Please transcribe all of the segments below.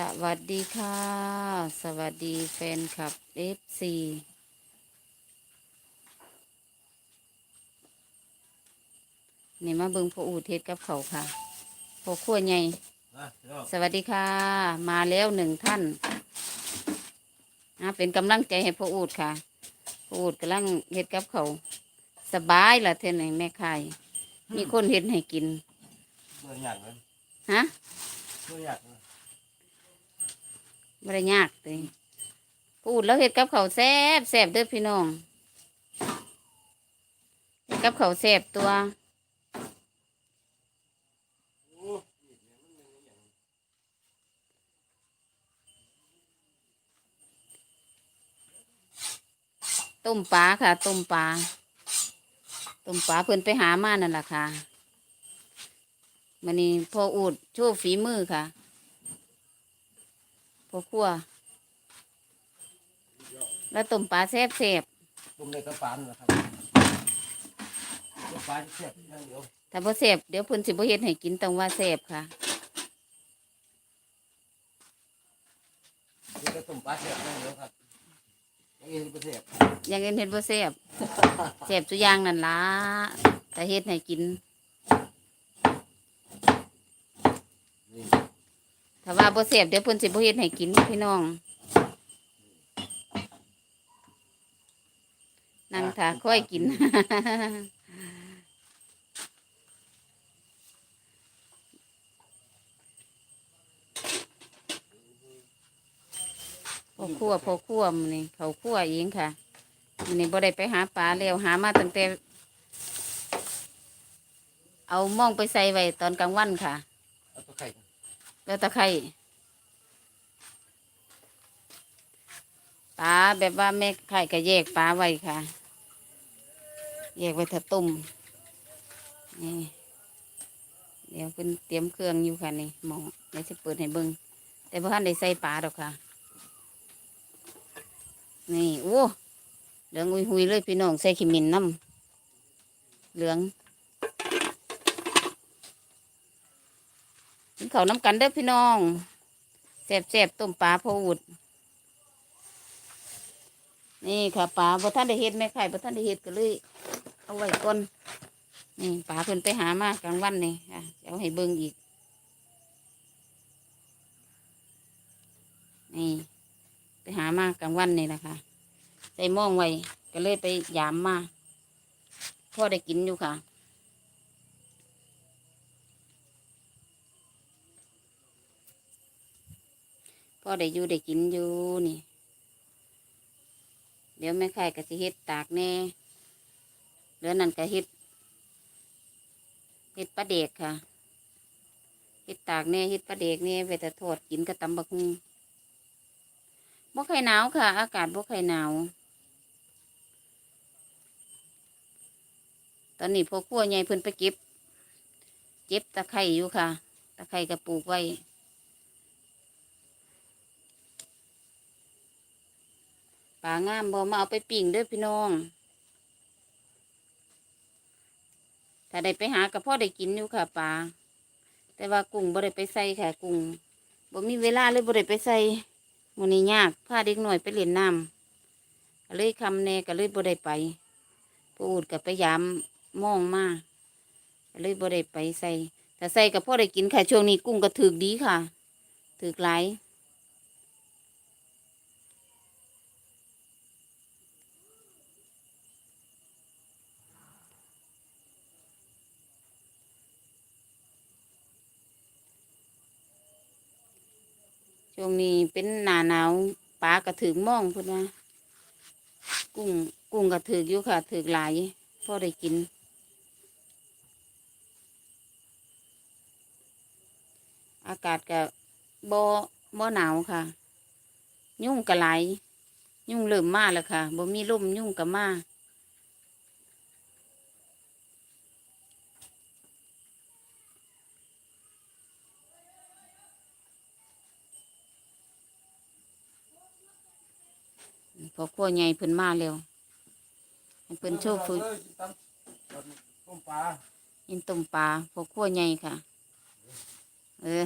สวัสดีค่ะ สวัสดีแฟนคลับเอฟซีนี่มาเบิงพ่ออูเทศกับเขาวค่ะพ่อขั้วใหญ่นะพี่น้องสวัสดีค่ะ มาแล้วหนึ่งท่านอะเป็นกำลังใจให้พ่ออูดค่ะพ่ออูดกำลังเฮ็ดกับเขาวสบายละเท่าไหนแม่คายมีคนเฮ็ดให้กินเมื่อหยาดเลยฮะ เมื่อหยาดเลยไม่ได้ยากเลยพูดแล้วเฮ็ดกับเขาแซบแซบเด้อพี่น้องเฮ็ดกับเขาแซบตัวต้มปลาค่ะต้มปลาต้มปลาเพิ่นไปหามานั่นแหละค่ะมันนี้พ่ออูดโชว์ฝีมือค่ะ พ่อครัวแล้วต้มปลาแซ่บแซ่บตุ่มในกระปานนะครับกระปานเสียบอย่างเดียวถ้าบ่แซ่บเดี๋ยวเพิ่นสิบ่เฮ็ดให้กินต้องว่าแซ่บค่ะนี่ก็ตุ่มปลาเสียบอย่างเดียวครับอย่างอื่นก็เสียบอย่างอื่นเฮ็ดบ่แซ่บแซ่บทุกอย่างนั่นล่ะแต่เฮ็ดให้กินนี่ ถ้าว่า บ่แซ่บเดี๋ยวเพิ่นสิบ่เฮ็ดให้กินพี่น้องนั่งท่าค่อยกิน พอคั่วพอคั่วมันนี่เขาคั่วเองค่ะมันนี่บ่ได้ไปหาปลาแล้วหามาตั้งแต่เอาม่องไปใส่ไว้ตอนกลางวันค่ะเอาตัวไข่แล้วตะไคร่ ปลาแบบว่าแม่ไข่ก็แยกปลาไว้ค่ะ แยกไว้ถ้าต้มนี่เดี๋ยวเพิ่นเตรียมเครื่องอยู่ค่ะนี่หมอเดี๋ยวจะเปิดให้เบิ่งแต่พ่ท่านได้ใส่ปลาดอกค่ะ นี่โอ้เหลืองอุยหุยๆเลยพี่น้องใส่ขิมินน้ำเหลืองกินข้าน้ำกันเด้อพี่น้องแซ่บแซ่บๆต้มปลาพออุด นี่ค่ะปลาบ่ท่านได้เฮ็ดแม่ไข่บ่ท่านได้เฮ็ดก็เลยเอาไว้ก่อนนี่ปลาเพิ่นไปหามากลางวันนี่ค่ะเอาให้เบิ่งอีก นี่ ไปหามากลางวันนี่แหละคะใส่หม่องไว้ก็เลยไปยามมาพ่อได้กินอยู่ค่ะพ่อได้อยู่ได้กินอยู่นี่ เดี๋ยวแม่ไข่ก็สิเฮ็ดตากแน่เดือนนั้นก็เฮ็ดเฮ็ดปลาเด็กค่ะเฮ็ดตากแน่เฮ็ดปลาเด็กแน่ไปแต่ทอดกินกับตำบักหุ่งบ่ค่หนาวค่ะ อากาศบ่ค่อยหนาว ตอนนี้พ่อครัวใหญ่เพิ่นไปเก็บ เก็บตะไคร่อยู่ค่ะ ตะไคร่ก็ปลูกไว้ ปลางามบ่มาเอาไปปิ่งเด้อพี่น้อง ถ้าได้ไปหากับพ่อได้กินอยู่ค่ะปลา แต่ว่ากุ้งบ่ได้ไปใส่ค่ะกุ้งบ่มีเวลาเลยบ่ได้ไปใส่มื้อนี้ยากพาเด็กหน่อยไปเล่นน้ำก็เลยคำแน่ก็เลยบ่ได้ไปปูดกับไปยามมองมาก็เลยบ่ได้ไปใส่ถ้าใส่กับพ่อได้กินค่ะช่วงนี้กุ้งก็ถึกดีค่ะถึกหลาย ช่วงนี้เป็นหนาหนาวปลากระถือม่องพุ่นนะกุ้งกุ้งกระถืออยู่ค่ะถือหลายพอได้กิน อากาศก็บ่บ่หนาวค่ะ ยุ่งกระไหลยุ่งเริ่มมาแล้วค่ะบ่มีลมยุ่งกับมา พอขั้วใหญ่เพิ่นมาแล้วให้เพิ่นโชว์ฝึกต้มปลายินต้มปลาพอขั้วใหญ่ค่ะ เออ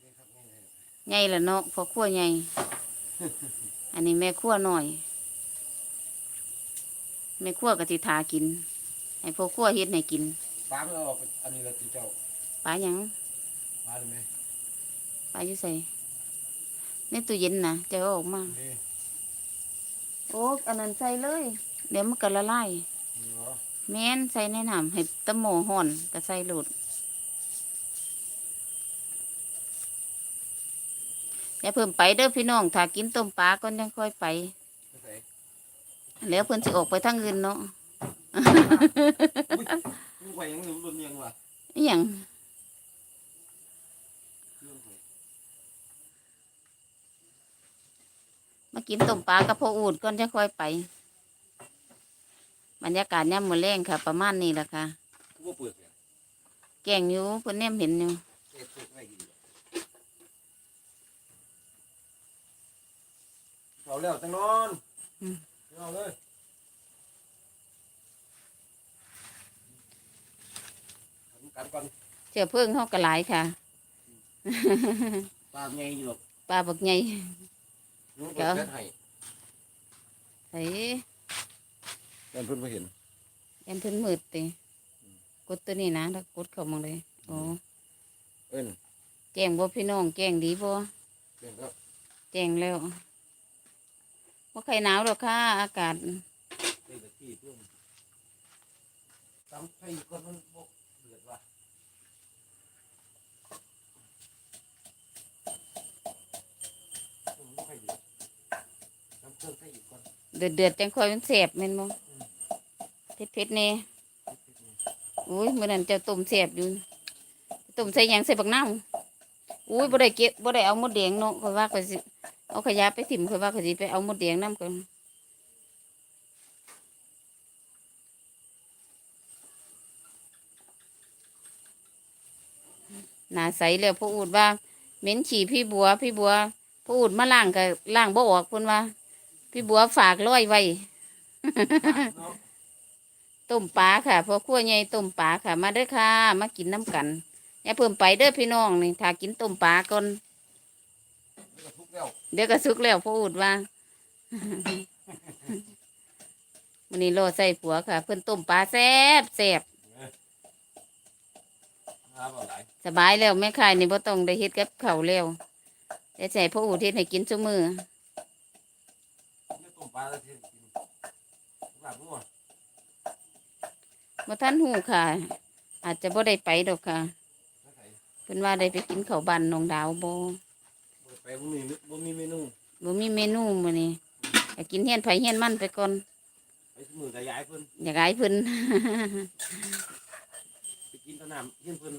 นี่ครับนี่เลยใหญ่ละเนาะพอขั้วใหญ่ อันนี้แม่ขั้วหน่อย แม่ขั้วกะทิทากิน ให้พอขั้วเฮ็ดให้กิน ปลาไม่เอาออกไปอันนี้ละที่เจ้า ปลาหยัง ปลาได้ไหมปลาอยู่ใส่ในตู้เย็นนะจะเอาออกมานี่ โอ้อันนั้นใส่เลย เดี๋ยวมันก็ละลายเหรอแม่นใส่ในน้ำให้ตะโมห่อนก็ใส่โหลดอย่าเพิ่มไปเด้อพี่น้องถ้ากินต้มปลาก่อนยังค่อยไปไม่ใส่แล้วเพิ่นสิออกไปทางอื่นเนาะ อุ้ยมึงไหวยังหนูโดนยังวะอหย่าง เครื่องข่อย มากินต้มปลากับพ่ออูดก่อนจะค่อยไป บรรยากาศย่ำมือแรงค่ะ ประมาณนี้แหละค่ะกูว่าเปิดเนี่ยแกงอยู่เพิ่นแนมเห็นอยู่เปิดเปิดไม่กินเอาแล้วจังนอนเอาเลยกันก่อนเชื้อเพลิงเขาก็หลายค่ะ ปลาไงอยู่หรอกปลาบักใหญ่นู้นเปิดแค่ให้ใส่แต่เพิ่นไม่เห็น ยันเพิ่นมืดติกดตัวนี้นะแล้วกดเข้ามาเลยโอ้เอิ้นแจ้งบ่พี่น้องแจ้งดีบ่เดี๋ยวก็แจ้งแล้วว่าใครหนาวหรอกค่ะ อากาศตีตะกี้เพิ่มจำไฟก่อนมันบกเดือดว่ะมันบ่ค่อยเดือดจำเครื่องไฟอีกก่อน เดือดเดือดๆจังค่อยมันแสบแม่นบ่เผ็ดเผ็ดๆแน่อุ้ยมื้อนั้นเจะต้มแสบอยู่ต้มใส่หยังใส่บักนาวอุ้ยบ่ได้เก็บบ่ได้เอาหมดแดงเนาะข้อยว่าข้อยสิเอาขยะไปถิ่มข้อยว่าข้อยสิไปเอาหมดแดงนํก่อนหน้าใสแล้วพ่ออูดว่าเหม็นฉี่พี่บัว พี่บัวพ่ออูดมาล้างก็ล้างบ่ออกเพิ่นว่า พี่บัวฝากร้อยไว้เนาะต้มปลาค่ะพอขั้วใหญ่ต้มปลาค่ะ มาเด้อค่ะ มากินน้ำกันอย่าเพิ่มไปเด้อพี่น้องนี่ถ้ากินต้มปลาก่อนมันก็ทุกแล้วเดี๋ยวก็สุกแล้วพ่ออูดว่าวันนี้รอใส่ผัวค่ะ เพิ่นต้มปลาแซ่บแซ่บน้ำเอาไหลายสบายแล้วแม่ขายนี่บ่ต้องได้เฮ็ดกับเขาวแล้วแต่ใส่พ่ออูดเฮ็ดให้กินซุมือ ไม่ต้มปลาแล้วที่กินลาบนัวบ่ทันหูค่ะ อาจจะบ่ได้ไปดอกค่ะไม่ใส่เพิ่นว่าได้ไปกินข้าวบ้านน้องดาวบ่บ่ไปบ่มีบ่มีเมนูบ่มีเมนูมื้อนี้ก็กินเฮียนไผเฮียนมันไปก่อนไปสมือกับยายเพิ่นอยากให้เพิ่น ไปกินสนามเฮียนเพิ่น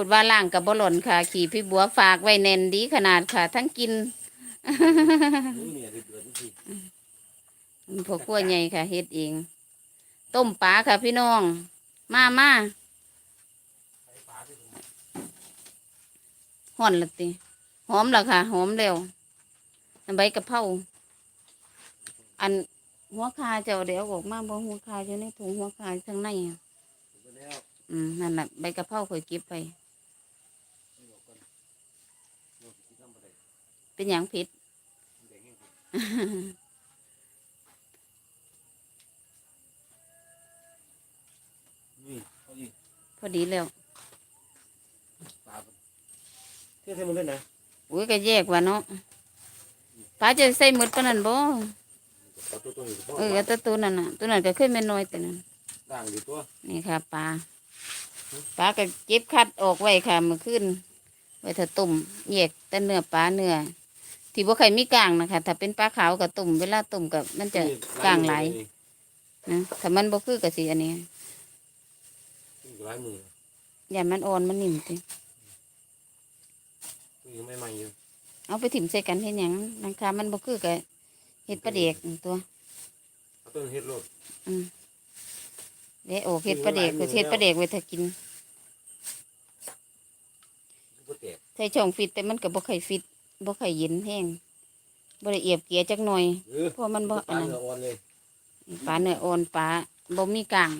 พูดว่าล่างกับบหล่นค่ะ ขี่พี่บัวฝากไว้แน่นดีขนาดค่ะ ทั้งกินนี่เนี่ยเดือดๆจริงพวกขั้วใหญ่ค่ะเฮ็ดเอง ต้มปลาค่ะพี่น้อง มามาห่อนละติหอมละค่ะหอมเร็วใบกะเพราอันหัวคาเจ้าเดี๋ยวออกมาบ่หัวคาอยู่ในถุงหัวคาข้างในอืมนั่นแหละใบกะเพราเคยเก็บไป ไม่บอกก่อนเดี๋ยวสิกินน้ำบ่ได้ เป็นอย่างผิดมันแดงแห้งผมนี่เอาอีกพอดีแล้วปลาเพิ่นเที่ยวให้มันเล่นนะอุ้ยก็แยกว่าเนาะปลาจะใส่หมดปานนั้นบ่เอาตัวตัวนี้ก็พอเออเอาแตัวตัวนั้นน่ะตัวนั้นก็เคยแม่นน้อยแต่นั้นด่างอยู่ตัว นี่ค่ะปลาปลาก็เก็บคัดออกไว้ค่ะเมื่อคืนไว้ถ้าต้มแยกแต่เนื้อปลาเนื้อ ที่บ่ใครมีกลางนะคะถ้าเป็นปลาขาวก็ต้มเวลาต้มกับมันจะกลางหลายนะถ้ามันบ่คือก็สิอันนี้นี่หลายมืออย่ามันอ่อนมันนิ่มตินี่ยังไม่ใหม่อยู่เอาไปถิ่มใส่กันเฮ็ดหยังนังคามันบ่คือก็เฮ็ดปลาเด็กตัวเอาต้นเฮ็ดโลดเด้โอกเฮ็ดปลาเด็กก็เฮ็ดปลาเด็กไว้ถ้ากินบ่แตกใส่ช่องฟิตแต่มันก็บ่ค่อยฟิต บ่ค่อยเย็นแห้งบ่ได้เอียบเกียจักหน่อยเออเพราะมันบ่ปอัลานนั้น เนื้ออ่อนเลยปลาเนื้ออ่อนปลาบ่มีกลาง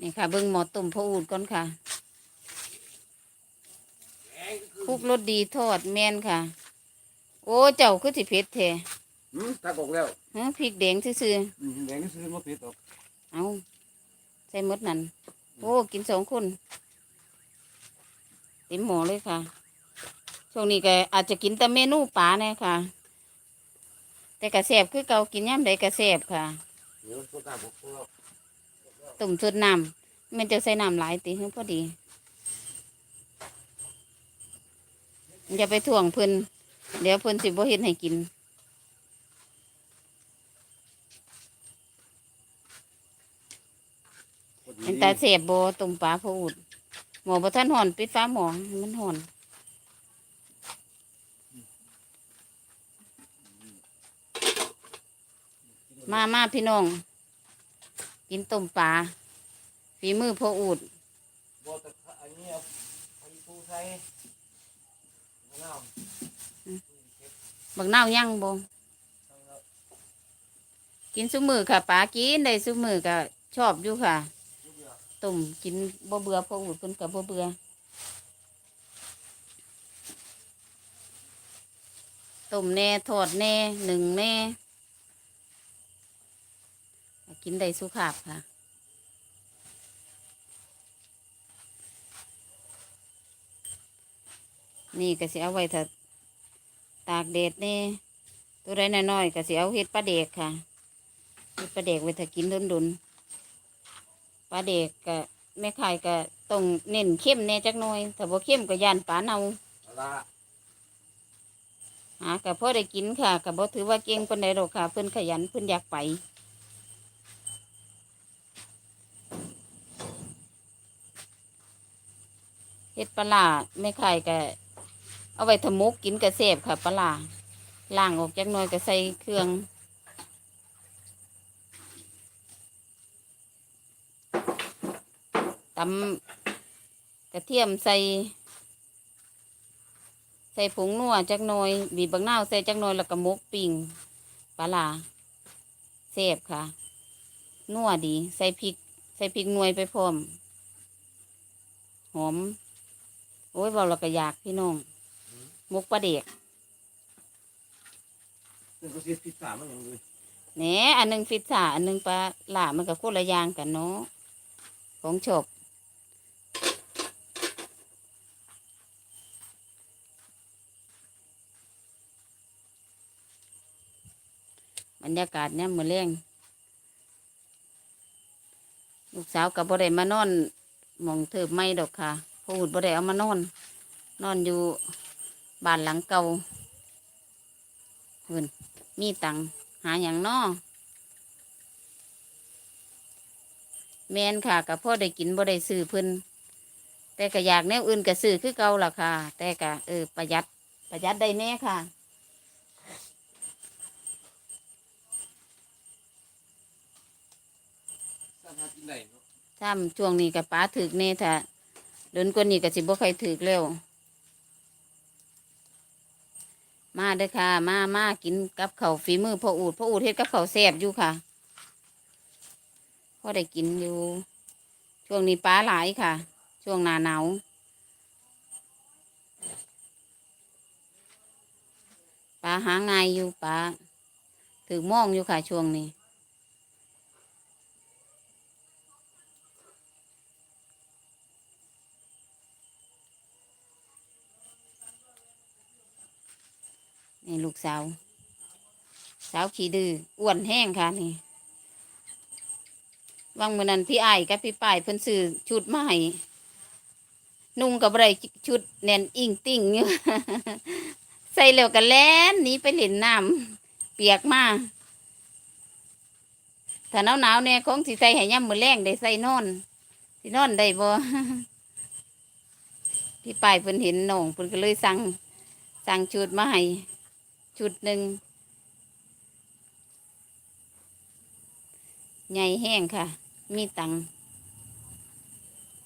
นี่ค่ะ เบิ่งหมอต้มพะอูดก่อนค่ะแกงก็คือคลุกรสดีทอดแม่นค่ะ โอ้เจ้าคือสิเผ็ดแท้หืมตักออกแล้วฮะพริกแดงซื่ออืมแดงก็ซื้อมาเผ็ดออกๆเอาใส่หมดนั่นโอ้กินสองคนเต็มหม้อเลยค่ะ ช่วงนี้ก็อาจจะกินแต่เมนูปลาแน่ค่ะ แต่กระแสบคือเก่ากินย่ำใดกระแสบค่ะเดี๋ยวตัวตามบอกพวกเราตุ่มสดน้ำมันจะใส่น้ำหลายตีให้พอดีอย่าไปถ่วงเพิ่นเดี๋ยวเพิ่นสิบ่เฮ็ดให้กินพอดีเป็นตาเสบบ่ตุ่มปลาพูดหมอบ่ท่านห่อนปิดฟ้าหมอให้มันห่อน มามาพี่น้อง กินต้มปลาฝีมือพ่ออูดบ่แต่อันนี้เอาไปตู้ใส่มะนาวบักนาวย่างบ่ทั้งแล้วกินซุมือค่ะปลากินได้ซุมือก็ชอบอยู่ค่ะลูกเดียวต้มกินบ่เบื่อพ่ออูดเพิ่นก็บ่เบื่อต้มแน่ทอดแน่หนึ่งแน่ กินได้สุขภาพค่ะนี่ก็สิเอาไว้ถ้าตากแดดแน่ตัวใดน้อยๆก็สิเอาเฮ็ดปลาเด็กค่ะเฮ็ดปลาเด็กไว้ถ้ากินดุนๆปลาเด็กก็แม่ขายก็ต้องเน้นเข้มแน่จักหน่อยถ้าบ่เข้มก็ย่านปลาเน่าเอาละหาก็พอได้กินค่ะก็บ่ถือว่าเก่งปานใดดอกค่ะ เพิ่นขยันเพิ่นอยากไป ฮ็ดปลาร้าแม่ไขายก็เอาไว้ทำมุกกินกระเสบค่ะปลาร้าล้างออกจักหน่อยก็ใส่เครื่องตำกระเทียมใส่ ใส่ผงนัวจักหน่อยบีบบางนาวใส่จักหน่อยแล้วก็หมกปิ่งปลาร้าเสบค่ะนัวดี ใส่พริก ใส่พริกหน่วยไปพร้อม หอม โอ้ยเบาเราก็อยากพี่น้องหมกปลาเด็กซึ่งก็เสียพิซซ่ามันอย่างเลยแหนอันหนึงฟิตซ่าอันหนึงปลาหล่ามันก็คนละอย่างกันเนาะของชอบบรรยากาศเนี่ยมือเลี้ยงลูกสาวกับบ่ได้มานอนหมองเถิบไม่ดอกค่ะ พูดบ่ได้เอามานอน นอนอยู่บ้านหลังเก่าเพิ่นมีตังค์หาอย่างนอแมนค่ะกับพ่อได้กินบ่ได้ซื้อเพิ่นแต่ก็อยากแนวอื่นก็ซื้อคือเก่าล่ะค่ะ แต่ก็เออประหยัดประหยัดได้แน่ค่ะสามารถกินได้เนาะถ้าช่วงนี้กับป้าถึกแน่ถ้า เดินกว่านี้ก็สิบ่ใครถึกแล้วมาเด้อค่ะ มามากินกับเขาฝีมือพ่ออูดพ่ออูดเฮ็ดกับเขาแซ่บอยู่ค่ะพ่อได้กินอยู่ ช่วงนี้ปลาหลายค่ะ ช่วงหนาหนาวปลาหาง่ายอยู่ปลาถือมองอยู่ค่ะช่วงนี้ นี่ลูกสาว สาวขี้ดื้ออ้วนแห้งค่ะนี่วังมือนั้นพี่ไอ้กับพี่ป้ายเพิ่นซื้อชุดมาให้นุ่งกับไรชุดแน่นอิงติ่งอยู่ใส่แล้วก็แล่นนีไปเล่นน้ำเปียกมาถ้าหนาวหนาวๆเนี่ยคงสิใส่ให้ย่ำมือแรงได้ใส่นอนสินอนได้บ่พี่ป้ายเพิ่นเห็นน้องเพิ่นก็เลยสั่งสั่งชุดมาให้ ชุดหนึ่งใหญ่แห้งค่ะ มีตัง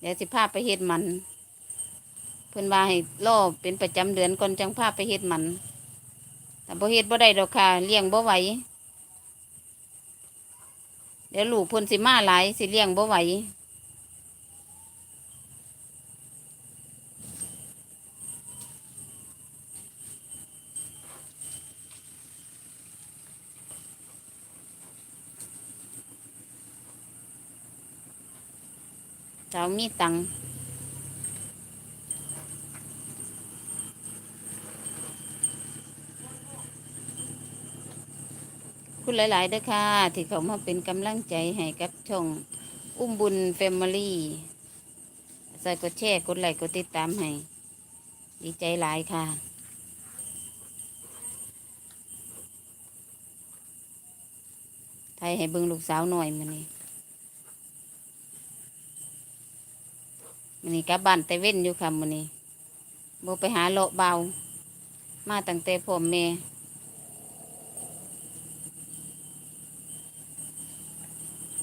เดี๋ยวสิพาไปเฮ็ดมัน เพิ่นว่าให้รอเป็นประจำเดือนก่อนจังพาไปเฮ็ดมัน แต่บ่เฮ็ดบ่ได้ดอกค่ะ เลี้ยงบ่ไหว เดี๋ยวลูกเพิ่นสิมาหลายสิเลี้ยงบ่ไหว สาวมีตังคุณหลายๆด้อค่ะ ที่เขามาเป็นกำลังใจให้กับช่องอุ้มบุญแฟมิลี่ใส่กดแชร์กดไลค์กดติดตามให้ ดีใจหลายค่ะไทยให้เบิ่งลูกสาวหน่อยมันนี่ มันนี่กลับบ้านแต่เว้นอยู่ค่ะมันนี่โบไปหาเลาะเบา มาตั้งแต่พ่อแม่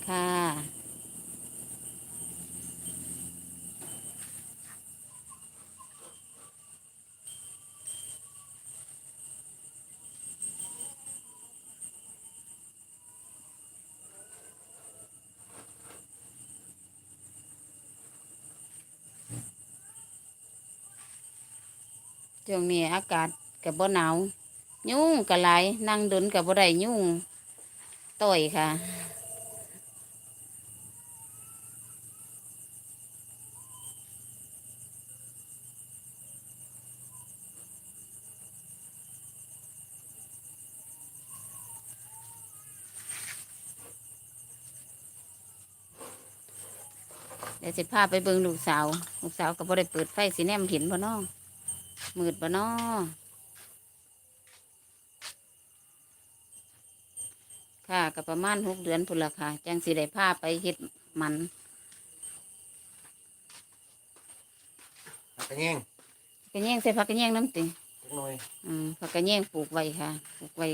ค่ะ ช่วงนี้อากาศกับบ่หนาว ยุ่งกับหลายนั่งดนกับบ่ได้ยุ่งต่อยค่ะเดี๋ยวจะพาไปเบิ่งลูกสาว ลูกสาวก็บ่ได้เปิดไฟสีแนมเห็นบ่น้อง มืดบ่น้อค่ะก็ประมาณหกเดือนพุ่นละค่ะ จังสิได้พาไปเฮ็ดหมันหักกระแยงกระแยงใส่ผักกระแยงน้ำติจักหน่อยอืมผักกระแยงปลูกไว้ค่ะ ปลูกไว้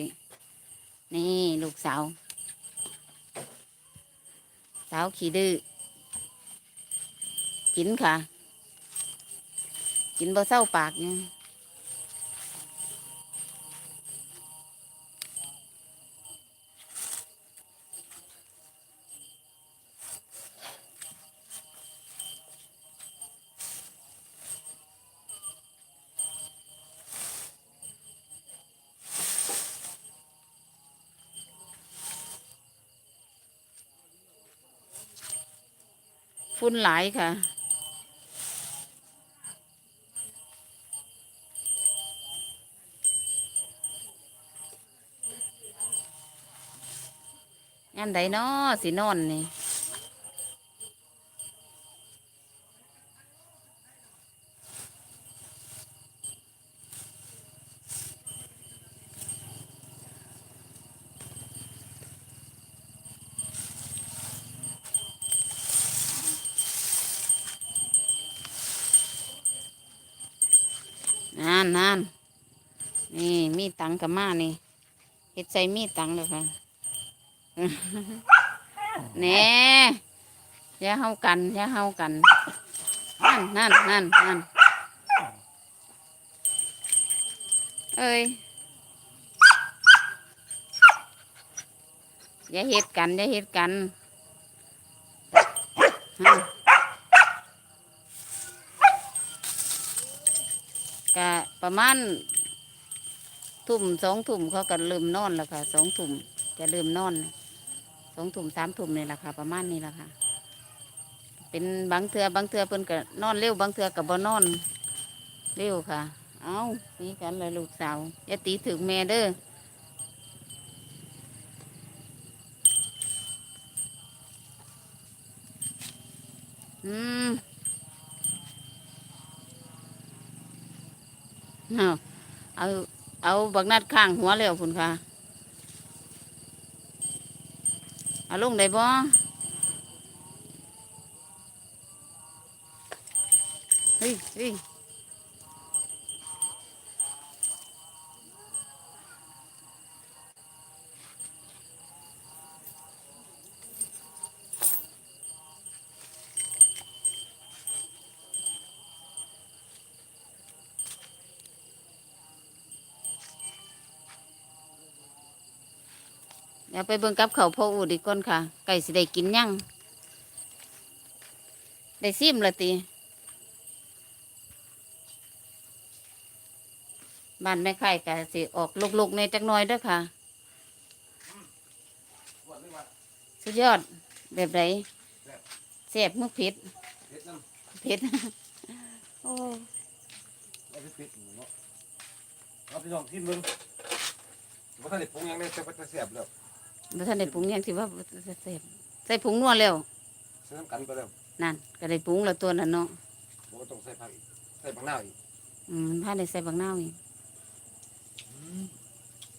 นี่ลูกสาว สาวขี้ดื้อกินค่ะ กินบ่เศร้าปากเนี่ยฝุ่นหลายค่ะ ยามใดเนาะสินอนนี่นั่นนั่นนี่มีตังกับมานี่เฮ็ดใส่มีตังเลยค่ะ แน่อย่าเฮากันอย่าเฮากัน นั่นนั่นนั่นนั่นเอ้ยอย่าเฮ็ดกันอย่าเฮ็ดกันนั่นกะประมาณทุ่มสองทุ่มเขาก็เริ่มนอนแล้วค่ะสองทุ่มจะเริ่มนอน สองทุ่มสามทุ่มนี่แหละค่ะ ประมาณนี้แหละค่ะ เป็นบางเทือบางเทือเพิ่นก็นอนเร็วบางเทือกับบ่นอนเร็วค่ะ เอานี่กันเลยลูกสาวอย่าตีถึงแม่เด้ออืมเอาเอาเอาบักนัดข้างหัวแล้วคุณค่ะ เอาลงได้บ่เฮ้ยเฮ้ย ดี๋ยวไปเบิ่งกับเขาพ่ออูดอีก่อนค่ะ ไก่สิได้กินยังได้ซิมละตีบ้านแม่ไข่กะสิออกลุกๆในจักน้อยเด้อค่ะ สุดยอดแบบไรเสียบมุกผิดเเผ็ดโอ้เอาไปลองกินเบิ่งบ่ทันได้ปรุงยังเลยแต่ว่าจะแซ่บแล้ว บ่ทันได้ปรุงหยังสิว่าแซ่บใส่ผงนัวแล้วใส่น้ำกันไปแล้วนั่นก็ได้ปรุงแล้วตัวนั้นเนาะบ่ต้องใส่ผักอีกใส่ผักนาวอีกอืมถ้าได้ใส่บักนาวอีก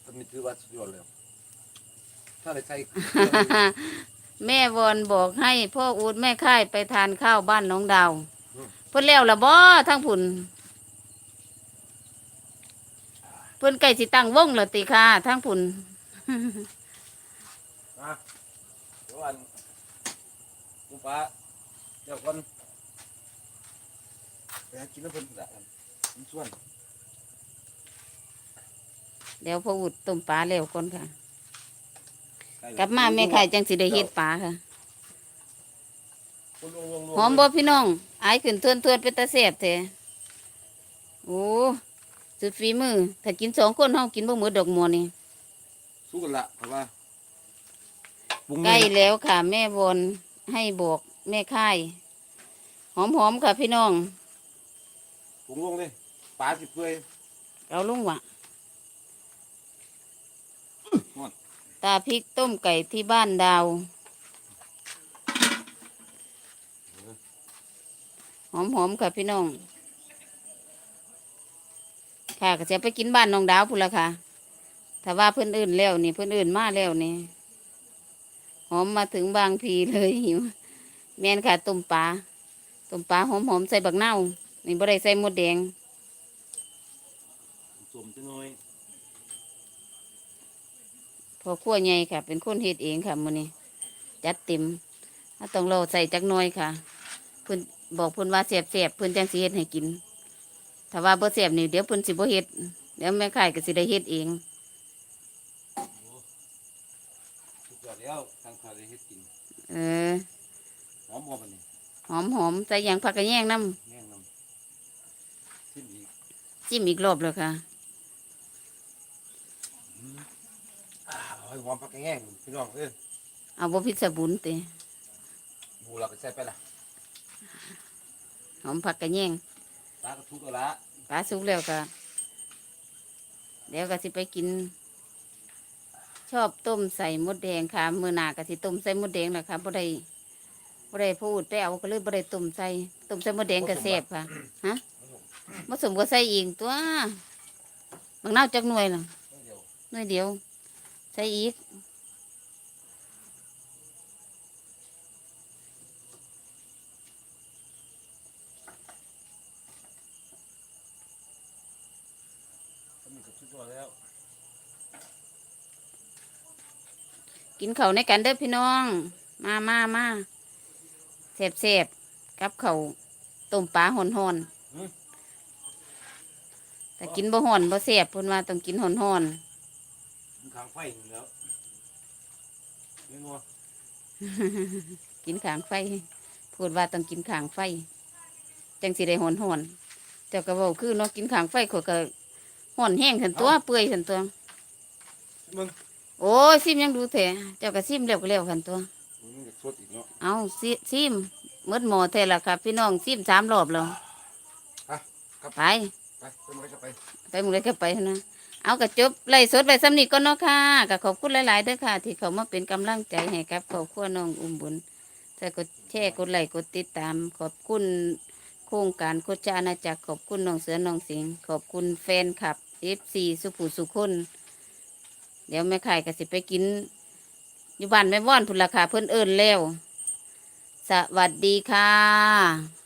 ตอนนี้ถือว่าสุดยอดแล้ว ถ้าได้ใส่ แม่วอนบอกให้พ่ออูดแม่ค่ายไปทานข้าวบ้านน้องดาวเพิ่นแล้วละบ่ทั้งผุนเพิ่นใกล้สิตั้งวงแล้วติค่ะทั้งผุน วอันลูกปลาเดี๋ยวก่อนไปหากินน้ำเพิ่นละอันมันส่วนเดี๋ยวพ่ออูดต้มปลาแล้วก่อนค่ะกลับมาแม่ค่ายจังสิได้เฮ็ดปลาค่ะหอมบ่พี่น้องอายขึ้นทวนทวนๆเป็นตาแซ่บแท้โอ้สุดฝีมือ ถ้ากินสองคนเฮากินบ่หมดดอกมัวนี่สู้กันละเพราะว่า ปรุงใกล้แล้วค่ะ แม่วอนให้บอกแม่ค่ายหอมๆค่ะพี่น้องปรุงลงเลยปลาสิเปื่อยเอาลุงวะฮอดตาพริกต้มไก่ที่บ้านดาว หอมๆค่ะพี่น้อง ค่ะก็จะไปกินบ้านน้องดาวพุ่นละค่ะ ถ้าว่าเพื่อนอื่นแล้วนี่เพื่อนอื่นมาแล้วนี่ หอมมาถึงบางพีเลยหิวแม่นค่ะต้มปลาต้มปลาหอมๆใส่บักเน่าวนี่บ่ได้ใส่หมดแดงสมจะน้อยพอขั้วใหญ่ค่ะ เป็นคนเฮ็ดเองค่ะมื้อนี้จัดเต็มถ้าต้องรอใส่จักหน้อยค่ะเพิ่นบอกเพิ่นว่าแซ่บๆเพิ่นจังสิเฮ็ดให้กิน ถ้าว่าบ่แซ่บนี่เดี๋ยวเพิ่นสิบ่เฮ็ดเดี๋ยวแม่ขายก็สิได้เฮ็ดเองสุดยอดแล้ว ทางข้าวได้เฮ็ดกินเออหอมบ่บัดนี้หอมหอมๆใส่หยังผักกระแยงน้แง่งนำชิมอีกำจิ้มอีกรอบแล้วค่ะ อ่าเอาให้หอมผักแง่งพี่น้องเอ้ยเอาบ่พิษบุญติบูเราก็ใส่ไปละหอมผักกระแยงปลากระทุกแล้วละ ปลาสุกแล้วก็เดี๋ยวก็สิไปกิน ชอบต้มใส่มดแดงค่ะ มือหนากะสิต้มใส่มดแดงแหละค่ะบ่ได้บ่ได้พูดได้เอาก็เลยบ่ได้ต้มใส่ต้มใส่มดแดงกะแซ่บค่ะฮะผสมก็ใส่อีกตัวบางน่าจักหน่วยน่ะเดี๋ยวหน่วยเดียว ใส่อีก ทำนี่ก็สุดยอดแล้ว กินข้าวในกันเด้อพี่น้อง มามามาแซ่บแซ่บๆกับข้าวต้มปลาห่อนห่อนๆแต่กินบ่ห่อนบ่แซ่บเพิ่นว่าต้องกินห่อนห่อนกินข้างไฟนี่แล้วเมนูๆกินขางไฟ พูดว่าต้องกินขางไฟ จังสิได้ห่อนห่อนๆเจ้าก็บอกคือเนาะกินขางไฟขอยก็ห่อนแห้งทันตัวเปื่อยทันตัวมึง โอ้ยซิมยังดูแท้เจ้าก็ซิมแล้วก็แล้วทันตัวมึงจะสดอีกเนาะเอาซิซิมหมดหมอแท้ละครับ พี่น้องซิมสามรอบแล้วอะครับไปไปไปมันก็จะไปไปหมึงเลยก็ไปนะเอากระจบไล่สดไว้สำนีก็เนาะค่ะก็ขอบคุณหลายๆเด้อค่ะ ที่เขามาเป็นกำลังใจให้กับครอบครัวน้องอุ้มบุญถ้ากดแชร์กดไลค์กดติดตาม ขอบคุณโครงการโคจาอาณาจักรขอบคุณน้องเสือน้องสิงห์ขอบคุณแฟนคลับเอฟซีสุภูสุคน เดี๋ยวแม่ไข่ก็สิไปกิน อยู่บ้านแม่ว่อนพุ่นราคาเพิ่นเอิญแล้ว สวัสดีค่ะ